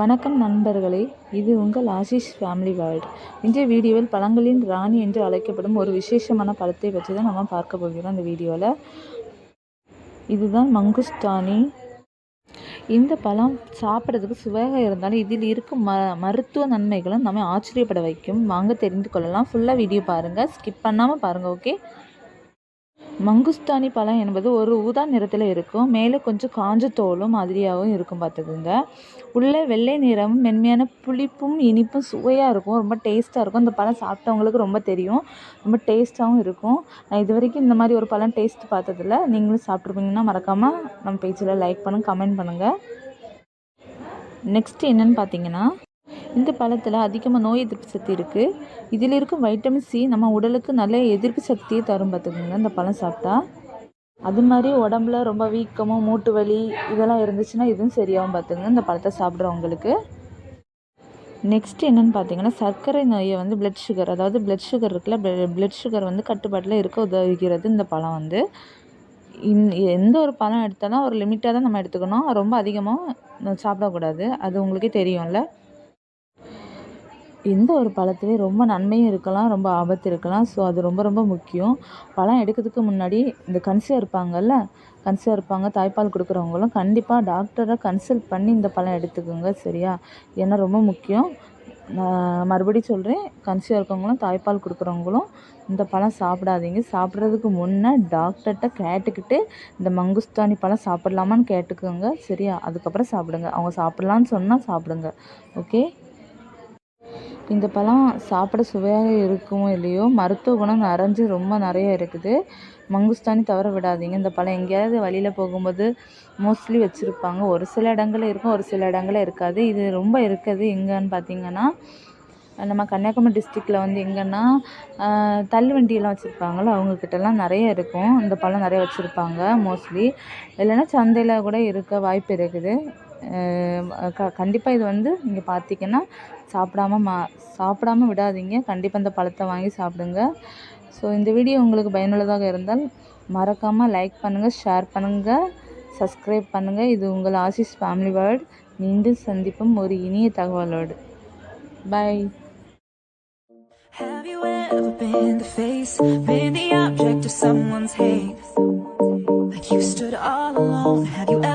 வணக்கம் நண்பர்களே இது உங்கள் ஆஷிஷ் ஃபேமிலி வேர்ல்ட் இன்றைய வீடியோவில் பழங்களின் ராணி என்று அழைக்கப்படும் ஒரு விசேஷமான பழத்தை பற்றி தான் நம்ம பார்க்க போகிறோம் இந்த வீடியோவில். இதுதான் மங்குஸ்தானி. இந்த பழம் சாப்பிட்றதுக்கு சுவையாக இருந்தாலும் இதில் இருக்கும் ம மருத்துவ நன்மைகளும் நம்ம ஆச்சரியப்பட வைக்கும். வாங்க தெரிந்து கொள்ளலாம். ஃபுல்லாக வீடியோ பாருங்கள் ஸ்கிப் பண்ணாமல் பாருங்கள் ஓகே மங்குஸ்தானி பழம் என்பது ஒரு ஊதா நிறத்தில் இருக்கும். மேலே கொஞ்சம் காஞ்ச தோலும் மாதிரியாகவும் இருக்கும் பார்த்துக்குங்க. உள்ளே வெள்ளை நிறமும் மென்மையான புளிப்பும் இனிப்பும் சுவையாக இருக்கும். ரொம்ப டேஸ்ட்டாக இருக்கும். இந்த பழம் சாப்பிட்டவங்களுக்கு ரொம்ப தெரியும். ரொம்ப டேஸ்ட்டாகவும் இருக்கும். நான் இது வரைக்கும் இந்த மாதிரி ஒரு பழம் டேஸ்ட் பார்த்ததில்ல. நீங்களும் சாப்பிட்ருப்பீங்கன்னா மறக்காமல் நம்ம பேஜில் லைக் பண்ணுங்கள் கமெண்ட் பண்ணுங்கள் நெக்ஸ்ட் என்னென்னு பார்த்தீங்கன்னா இந்த பழத்தில் அதிகமாக நோய் எதிர்ப்பு சக்தி இருக்குது இதில் இருக்கும் வைட்டமின் சி நம்ம உடலுக்கு நல்ல எதிர்ப்பு சக்தியை தரும் பார்த்துக்கோங்க. இந்த பழம் சாப்பிட்டா அது மாதிரி உடம்புல ரொம்ப வீக்கமும் மூட்டு வலி இதெல்லாம் இருந்துச்சுன்னா இதுவும் சரியாகவும் பார்த்துங்க இந்த பழத்தை சாப்பிட்றவங்களுக்கு. நெக்ஸ்ட் என்னென்னு பார்த்தீங்கன்னா சர்க்கரை நோயை வந்து பிளட் சுகர் அதாவது பிளட் சுகர் இருக்குல்ல பிளட் சுகர் வந்து கட்டுப்பாட்டில் இருக்க உதவுகிறது இந்த பழம் வந்து. இன் எந்த ஒரு பழம் எடுத்தாலும் ஒரு லிமிட்டாக தான் நம்ம எடுத்துக்கணும். ரொம்ப அதிகமாக சாப்பிடக்கூடாது. அது உங்களுக்கே தெரியும்ல. எந்த ஒரு பழத்துலேயும் ரொம்ப நன்மையும் இருக்கலாம் ரொம்ப ஆபத்து இருக்கலாம். ஸோ அது ரொம்ப ரொம்ப முக்கியம். பழம் எடுக்கிறதுக்கு முன்னாடி இந்த கன்சியாக இருப்பாங்கல்ல கன்சியாக இருப்பாங்க தாய்ப்பால் கொடுக்குறவங்களும் கண்டிப்பாக டாக்டரை கன்சல்ட் பண்ணி இந்த பழம் எடுத்துக்கோங்க சரியா? ஏன்னா ரொம்ப முக்கியம். நான் மறுபடியும் சொல்கிறேன் கன்சியாக இருக்கவங்களும் தாய்ப்பால் கொடுக்குறவங்களும் இந்த பழம் சாப்பிடாதீங்க. சாப்பிட்றதுக்கு முன்னே டாக்டர்கிட்ட கேட்டுக்கிட்டு இந்த மங்குஸ்தானி பழம் சாப்பிட்லாமான்னு கேட்டுக்கோங்க சரியா? அதுக்கப்புறம் சாப்பிடுங்க. அவங்க சாப்பிட்லான்னு சொன்னால் சாப்பிடுங்க ஓகே இந்த பழம் சாப்பிட சுவையாக இருக்குமோ இல்லையோ மருத்துவ குணம் நிறைஞ்சு ரொம்ப நிறைய இருக்குது. மங்குஸ்தானி தவற விடாதீங்க. இந்த பழம் எங்கேயாவது வழியில் போகும்போது மோஸ்ட்லி வச்சுருப்பாங்க. ஒரு சில இடங்களில் இருக்கும் ஒரு சில இடங்களில் இருக்காது. இது ரொம்ப இருக்குது எங்கேன்னு பார்த்தீங்கன்னா நம்ம கன்னியாகுமரி டிஸ்ட்ரிக்டில் வந்து எங்கன்னா தள்ளுவண்டியெல்லாம் வச்சுருப்பாங்களோ அவங்கக்கிட்டலாம் நிறைய இருக்கும். இந்த பழம் நிறைய வச்சுருப்பாங்க மோஸ்ட்லி இல்லைன்னா சந்தையில் கூட இருக்க வாய்ப்பு இருக்குது. க கண்டிப்பாக இது வந்து நீங்கள் பார்த்தீங்கன்னா சாப்பிடாம மா சாப்பிடாம விடாதீங்க. கண்டிப்பாக இந்த பழத்தை வாங்கி சாப்பிடுங்க. ஸோ இந்த வீடியோ உங்களுக்கு பயனுள்ளதாக இருந்தால் மறக்காமல் லைக் பண்ணுங்கள் ஷேர் பண்ணுங்கள் சப்ஸ்கிரைப் பண்ணுங்கள் இது உங்கள் ஆசிஸ் ஃபேமிலி வேர்ல்டு மீண்டும் சந்திப்போம் ஒரு இனிய தகவலோடு. பாய் Have you ever been the face, been the object of someone's hate? Like you stood all alone,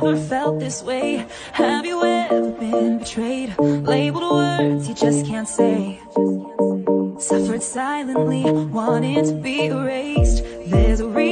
ever felt this way? Have you ever been betrayed, labeled words you just can't say? Suffered silently, wanting to be erased. There's a reason.